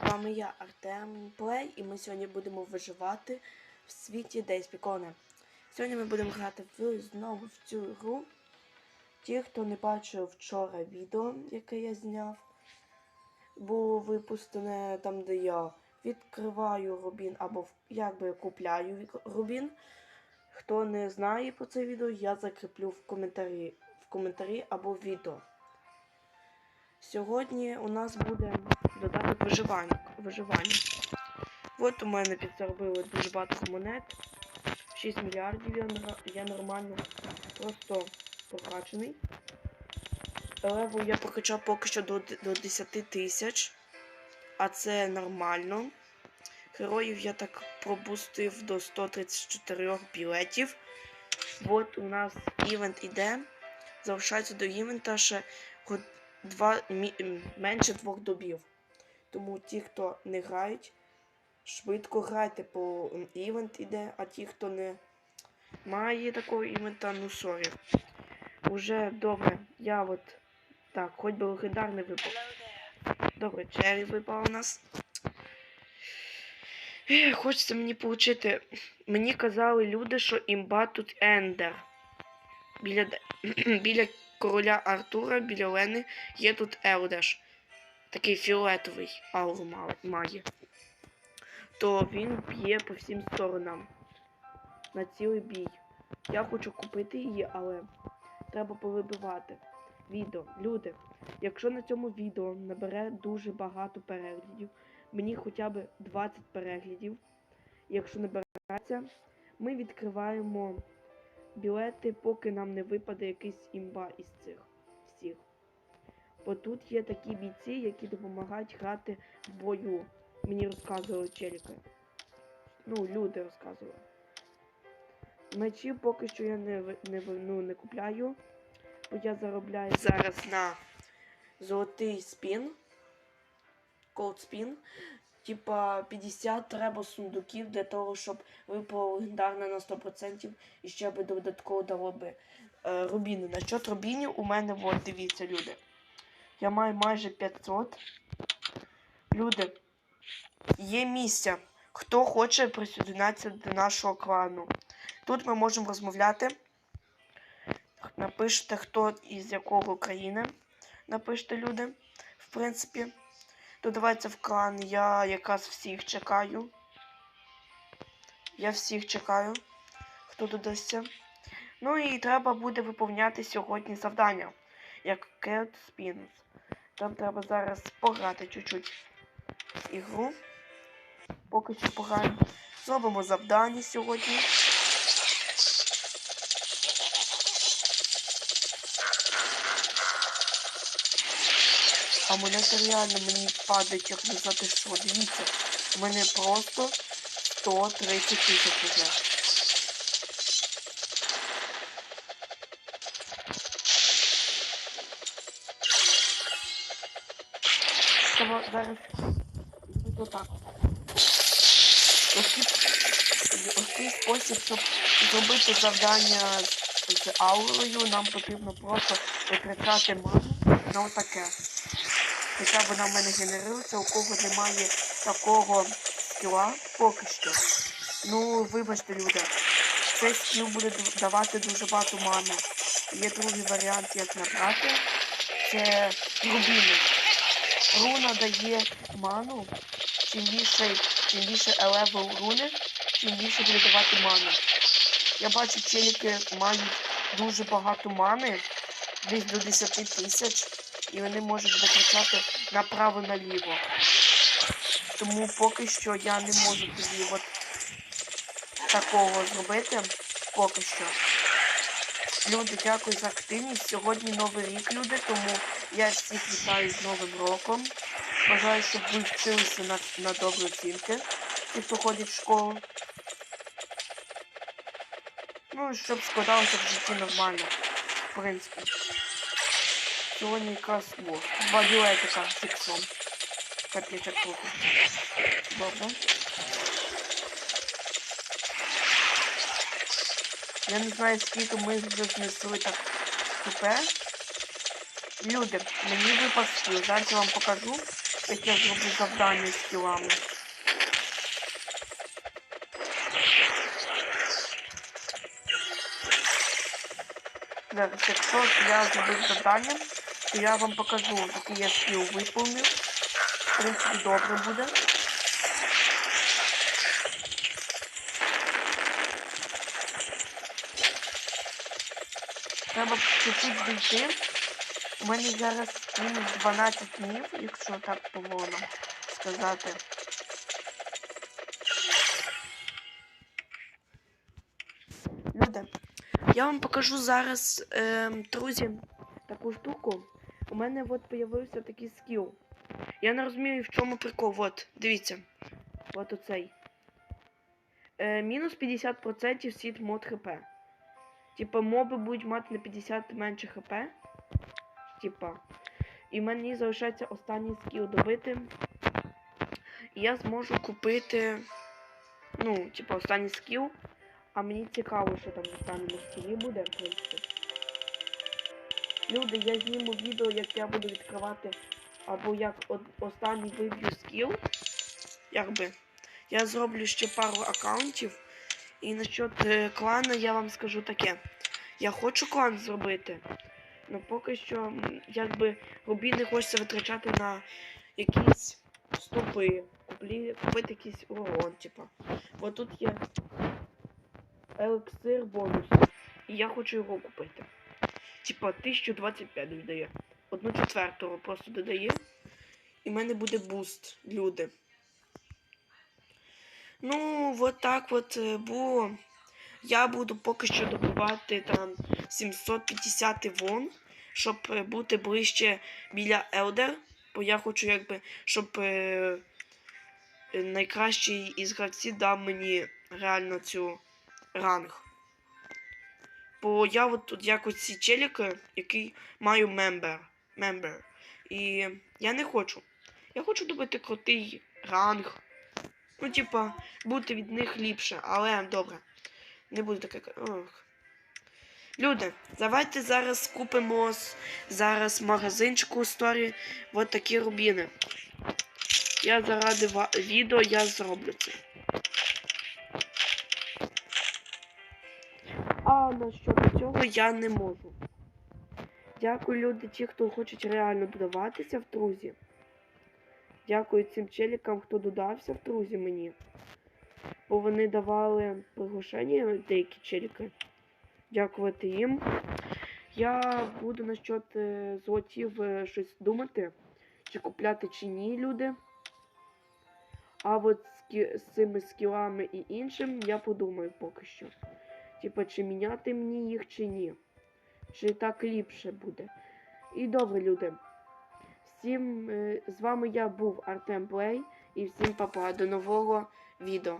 З вами я, Артем Плей, і ми сьогодні будемо виживати в світі Picone. Сьогодні ми будемо грати в, знову в цю гру. Ті, хто не бачив вчора відео, яке я зняв, було випустене там, де я відкриваю рубін або якби купляю рубін. Хто не знає про це відео, я закріплю в коментарі, в коментарі або відео. Сьогодні у нас буде додаток виживання. виживання. От у мене підзаробили дуже багато монет. 6 мільярдів я, я нормально просто прокачаний. Левел я прокачав поки що до, до 10 тисяч. А це нормально. Героїв я так пробустив до 134 білетів. От у нас івент іде. Залишається до івента ще два, менше двох добів. Тому ті, хто не грають, швидко грайте, бо івент іде, а ті, хто не має такого івента, ну сорі. Уже добре, я от так, хоч би легендарний випав. Добре, Черрі випав у нас. Хочеться мені получити. Мені казали люди, що імба тут Ендер. Біля, біля короля Артура, біля Лени є тут Елдеш. Такий фіолетовий ауру має. То він б'є по всім сторонам. На цілий бій. Я хочу купити її, але треба повибивати. Відео. Люди, якщо на цьому відео набере дуже багато переглядів, мені хоча б 20 переглядів. Якщо набереться, ми відкриваємо білети, поки нам не випаде якийсь імба із цих. Бо тут є такі бійці, які допомагають грати в бою. Мені розказували челіки. Ну, люди розказували. Мечі поки що я не, не, ну, не купляю. Бо я заробляю зараз на золотий спін. Cold спін. Типа 50 треба сундуків для того, щоб випало легендарне на 100% і ще би додатково дало би е, рубіни. Насчет рубінів у мене, от дивіться, люди. Я маю майже 500. Люди, є місця. Хто хоче присоединятися до нашого клану. Тут ми можемо розмовляти. Напишете, хто із якого країни. Напишете люди. В принципі. Додавайте в клан. Я якраз всіх чекаю. Я всіх чекаю, хто додасться. Ну і треба буде виповняти сьогодні завдання. Як Cat Spins. Там треба зараз пограти чуть-чуть ігру. Поки що пограємо. Зробимо завдання сьогодні. Амулети реально мені падають, як не знати що. Дивіться, у мене просто 130 тисяч уже. Треба зараз зробити отак. Ось цей спосіб, щоб зробити завдання з, аурою, нам потрібно просто витрачати ману на отаке. Хоча вона в мене генерується, у кого немає такого скіла поки що. Ну, вибачте, люди, цей скіл буде давати дуже багато мани. Є другий варіант, як набрати. Це рубіни. Руна дає ману. Чим більше, чим більше елевел руни, чим більше буде давати ману. Я бачу, челіки мають дуже багато мани, десь до 10 тисяч, і вони можуть витрачати направо-наліво. Тому поки що я не можу тобі от такого зробити. Поки що. Люди, дякую за активність. Сьогодні новий рік, люди, тому я всіх вітаю з Новим роком. Бажаю, щоб ви вчилися на, на добрі оцінки, ті, хто ходить в школу. Ну, і щоб складалося в житті нормально. В принципі. Сьогодні якраз о, два білетика з іксом. Капець як круто. Добре. Я не знаю, скільки ми вже знесли так тупе. Люди, мені випав скіл. Зараз я вам покажу. як я зроблю завдання з кілами. Зараз, якщо я зробив завдання, то я вам покажу, який я скіл виповнив. В принципі, добре буде. Треба чуть-чуть дійти. У мене зараз мінус 12 днів, якщо так поволно сказати. Люди, я вам покажу зараз, ем, друзі, таку штуку. У мене от появився такий скіл. Я не розумію, в чому прикол. От, дивіться. От оцей. Е, мінус 50% сіт мод хп. Типа моби будуть мати на 50 менше хп. Типа. І мені залишається останній скіл добити. І я зможу купити. Ну, типа, останній скіл. А мені цікаво, що там в останньому скілі буде, в принципі. Люди, я зніму відео, як я буду відкривати, або як останній виб'ю скіл. Якби. Я зроблю ще пару аккаунтів. І насчет е, клану я вам скажу таке. Я хочу клан зробити. Ну поки що, якби Рубі не хочеться витрачати на якісь стопи. Куплі, купити якийсь урон, типа. Бо тут є елексир бонус. І я хочу його купити. Типа 1025 додає. Одну четверту просто додає. І в мене буде буст, люди. Ну, от так от е, було. Я буду поки що добувати там 750 вон, щоб е, бути ближче біля Елдер. Бо я хочу, якби, щоб е, найкращий із гравців дав мені реально цю ранг. Бо я от тут якось ці челіки, який маю мембер. мембер. І я не хочу. Я хочу добити крутий ранг. Ну, типа, бути від них ліпше, але добре. Не буду таке. Ох. Люди, давайте зараз купимо зараз магазинчику сторі от такі рубіни. Я заради відео я зроблю це. А на насчет цього я не можу. Дякую, люди, ті, хто хочуть реально додаватися в друзі. Дякую цим челікам, хто додався в друзі мені. Бо вони давали приглашення деякі челіки. Дякувати їм. Я буду насчет е, злотів е, щось думати, чи купляти, чи ні, люди. А от з, цими скілами і іншим я подумаю поки що. Типа, чи міняти мені їх, чи ні. Чи так ліпше буде. І добре, люди. Всім е, з вами я був Артем Плей і всім папа до нового відео.